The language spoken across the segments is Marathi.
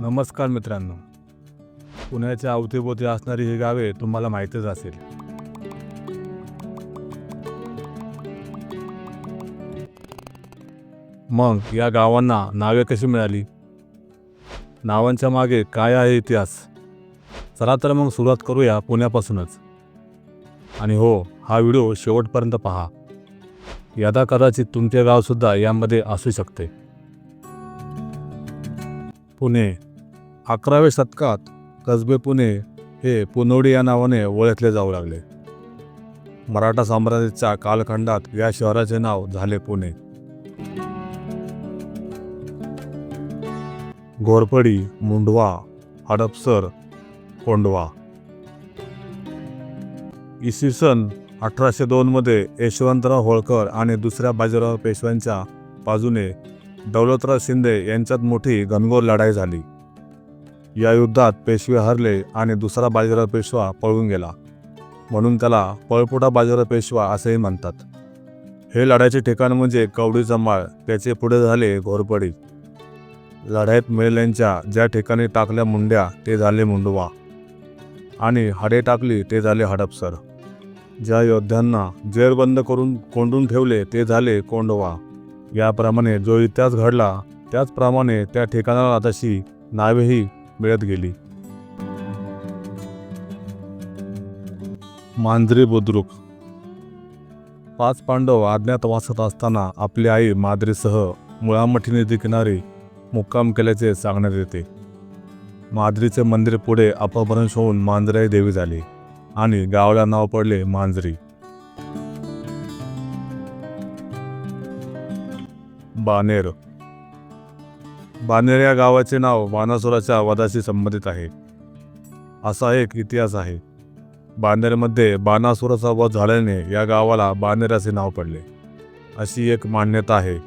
नमस्कार मित्रांनो. पुण्याच्या अवतीभोवती असणारी ही गावे तुम्हाला माहीतच असेल. मग या गावांना नावे कशी मिळाली? नावांच्या मागे काय आहे इतिहास? चला तर मग सुरुवात करूया पुण्यापासूनच. आणि हो हा व्हिडिओ शेवटपर्यंत पहा. यदा कदाचित तुमचे गावसुद्धा यामध्ये असू शकते. पुणे अकराव्या शतकात कसबे पुणे हे पुनोडी या नावाने ओळखले जाऊ लागले. मराठा साम्राज्याच्या कालखंडात या शहराचे नाव झाले पुणे. घोरपडी मुंडवा हडपसर कोंडवा. इसवी सन अठराशे दोनमध्ये यशवंतराव होळकर आणि दुसऱ्या बाजीराव पेशव्यांच्या बाजूने दौलतराव शिंदे यांच्यात मोठी घनघोर लढाई झाली. या युद्धात पेशवे हरले आणि दुसरा बाजीराव पेशवा पळून गेला. म्हणून त्याला पळपुटा बाजीराव पेशवा असेही म्हणतात. हे लढाईचे ठिकाण म्हणजे कवडीचा माळ त्याचे पुढे झाले घोरपडी. लढाईत मिळेल्यांच्या ज्या ठिकाणी टाकल्या मुंड्या ते झाले मुंडवा. आणि हाडे टाकली ते झाले हडपसर. ज्या योद्ध्यांना जेरबंद करून कोंडून ठेवले ते झाले कोंडवा. याप्रमाणे जो इतिहास घडला त्याचप्रमाणे त्या ठिकाणाला तशी नावेही मिळत गेली. मांजरी बुद्रुक. पाच पांडव अज्ञातवासात असताना आपली आई माद्रीसह मुळामठी नदी किनारी मुक्काम केल्याचे सांगण्यात येते. माद्रीचे मंदिर पुढे अपभ्रंश होऊन मांजराई देवी झाली आणि गावाला नाव पडले मांजरी. बानेर. बानेर या गावाचे नाव बाणासुराच्या आवाजाशी संबंधित आहे. असा एक इतिहास आहे. बानेरमध्ये बाणासुराचा वध झाल्याने या गावाला बानेर असे नाव पडले. अशी एक मान्यता आहे.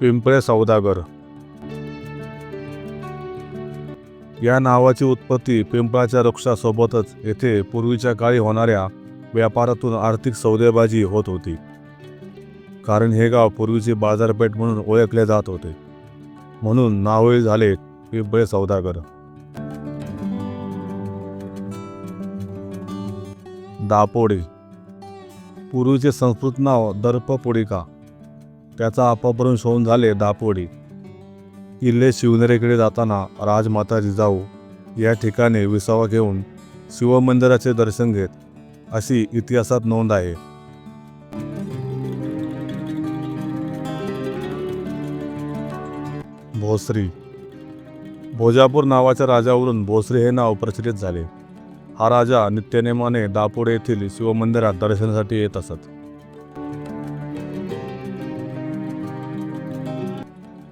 पिंपळे सौदागर. या नावाची उत्पत्ती पिंपळाच्या वृक्षासोबतच येथे पूर्वीच्या काळी होणाऱ्या व्यापारातून आर्थिक सौदेबाजी होत होती. कारण हे गाव पूर्वीची बाजारपेठ म्हणून ओळखले जात होते. म्हणून नावही झाले पिंपळे सौदागर. दापोडी. पूर्वीचे संस्कृत नाव दर्पपोडिका. त्याचा अपभ्रंश होऊन झाले दापोडी. किल्ले शिवनेरीकडे जाताना राजमाता जिजाऊ या ठिकाणी विसावा घेऊन शिवमंदिराचे दर्शन घेत अशी इतिहासात नोंद आहे. भोसरी. भोजापूर नावाच्या राजावरून भोसरी हे नाव प्रचलित झाले. हा राजा नित्यनेमाने दापोडे येथील शिवमंदिरात दर्शनासाठी येत असत.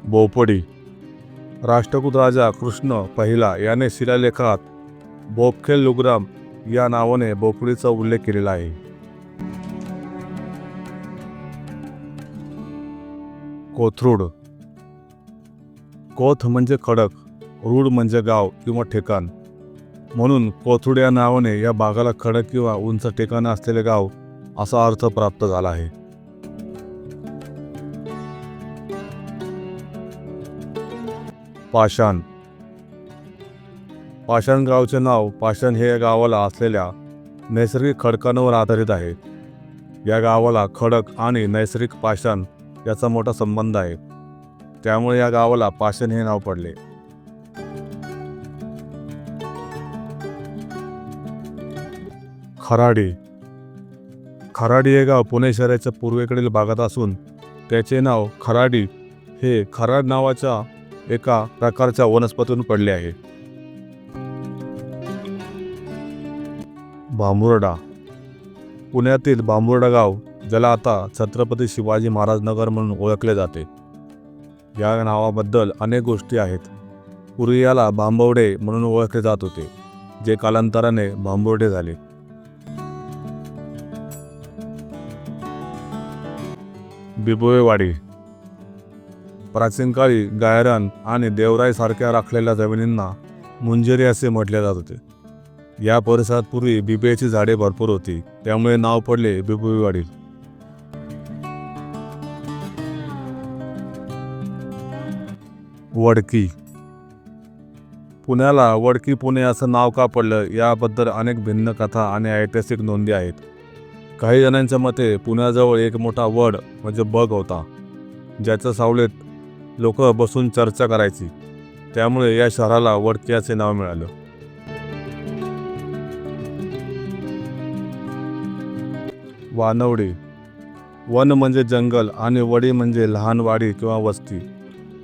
बोपडी. राष्ट्रकूट राजा कृष्ण पहिला याने शिलालेखात बोपखेल लुग्राम या नावाने बोपडीचा उल्लेख केलेला आहे. कोथरूड. कोथ म्हणजे खडक रूड म्हणजे गाव किंवा ठिकाण. म्हणून कोथुड या नावाने या भागाला खडक किंवा उंच ठिकाणं असलेले गाव असा अर्थ प्राप्त झाला आहे. पाषाण. पाषाण गावचे नाव पाषाण हे या गावाला असलेल्या नैसर्गिक खडकांवर आधारित आहे. या गावाला खडक आणि नैसर्गिक पाषाण याचा मोठा संबंध आहे. त्यामुळे या गावाला पाषण हे नाव पडले. खराडी. खराडी हे गाव पुणे शहराच्या पूर्वेकडील भागात असून त्याचे नाव खराडी हे खराड नावाच्या एका प्रकारच्या वनस्पतीतून पडले आहे. बांबुर्डा. पुण्यातील बांबुर्डा गाव ज्याला आता छत्रपती शिवाजी महाराज नगर म्हणून ओळखले जाते. या नावाबद्दल अनेक गोष्टी आहेत. पूर्वी याला बांबवडे म्हणून ओळखले जात होते जे कालांतराने बांबवडे झाले. बिबोवेवाडी प्राचीन काळी गायरन आणि देवराईसारख्या राखलेल्या जमिनींना मुंजेरी असे म्हटले जात होते. या परिसरात पूर्वी बिबेची झाडे भरपूर होती त्यामुळे नाव पडले बिबोईवाडी वडकी. पुण्याला वडकी पुणे असं नाव का पडलं याबद्दल अनेक भिन्न कथा आणि ऐतिहासिक नोंदी आहेत. काही जणांच्या मते पुण्याजवळ एक मोठा वड म्हणजे बग होता. ज्याच्या सावलीत लोक बसून चर्चा करायची. त्यामुळे या शहराला वडकी असे नाव मिळालं. वानवडी. वन म्हणजे जंगल आणि वडी म्हणजे लहान वाडी किंवा वस्ती.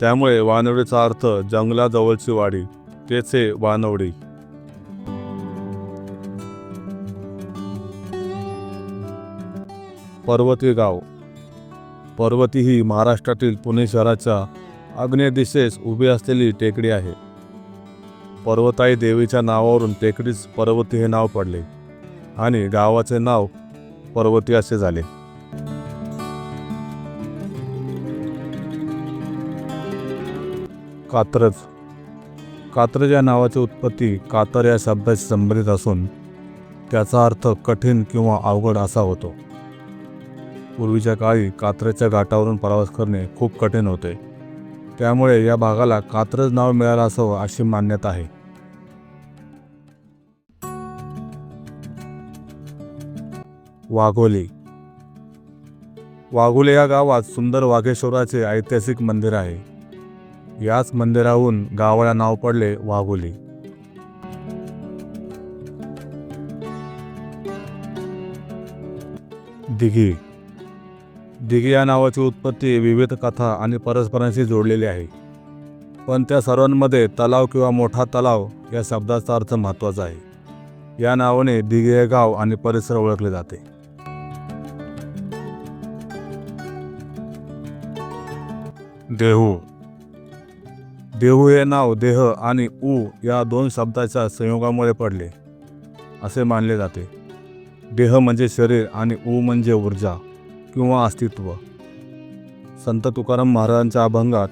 त्यामुळे वानवडीचा अर्थ जंगलाजवळची वाडी तेचे वानवडी. पर्वती गाव. पर्वती ही महाराष्ट्रातील पुणे शहराच्या आग्नेय दिशेस उभी असलेली टेकडी आहे. पर्वताई देवीच्या नावावरून टेकडीस पर्वती हे नाव पडले आणि गावाचे नाव पर्वती असे झाले. कात्रज. कात्रज या नावाची उत्पत्ती कातर या शब्दाशी संबंधित असून त्याचा अर्थ कठीण किंवा अवघड असा होतो. पूर्वीच्या काळी कात्रजच्या घाटावरून प्रवास करणे खूप कठीण होते. त्यामुळे या भागाला कात्रज नाव मिळालं असावं अशी मान्यता आहे. वाघोली. वाघोली या गावात सुंदर वाघेश्वराचे ऐतिहासिक मंदिर आहे. याच मंदिराहून गावाला नाव पडले वाघोली. दिघी. दिघी या नावाची उत्पत्ती विविध कथा आणि परस्परांशी जोडलेली आहे. पण त्या सर्वांमध्ये तलाव किंवा मोठा तलाव या शब्दाचा अर्थ महत्त्वाचा आहे. या नावाने दिघी हे गाव आणि परिसर ओळखले जाते. देहू. देहू हे नाव देह आणि ऊ या दोन शब्दाच्या संयोगामुळे पडले असे मानले जाते. देह म्हणजे शरीर आणि ऊ म्हणजे ऊर्जा किंवा अस्तित्व. संत तुकाराम महाराजांच्या अभंगात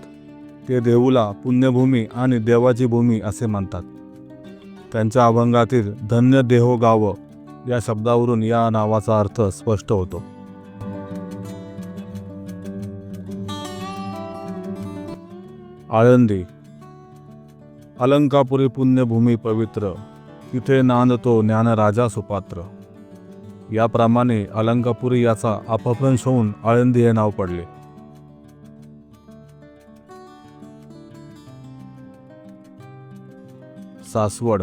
ते देहूला पुण्यभूमी आणि देवाची भूमी असे मानतात त्यांच्या अभंगातील धन्य देहो गाव या शब्दावरून या नावाचा अर्थ स्पष्ट होतो. आळंदी अलंकापुरी पुण्यभूमी पवित्र तिथे नांदतो ज्ञानराजा सुपात्र. याप्रमाणे अलंकापुरी याचा अपभ्रंश होऊन आळंदी हे नाव पडले. सासवड.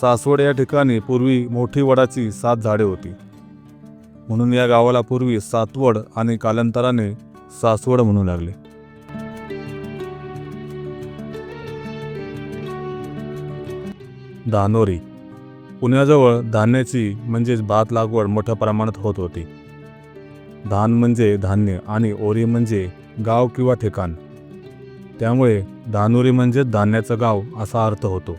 सासवड या ठिकाणी पूर्वी मोठी वडाची सात झाडे होती. म्हणून या गावाला पूर्वी सातवड आणि कालांतराने सासवड म्हणू लागले. धानोरी पुण्याजवळ धान्याची म्हणजेच भात लागवड मोठ्या प्रमाणात होत होती. धान म्हणजे धान्य आणि ओरी म्हणजे गाव किंवा ठिकाण. त्यामुळे धानोरी म्हणजे धान्याचं गाव असा अर्थ होतो.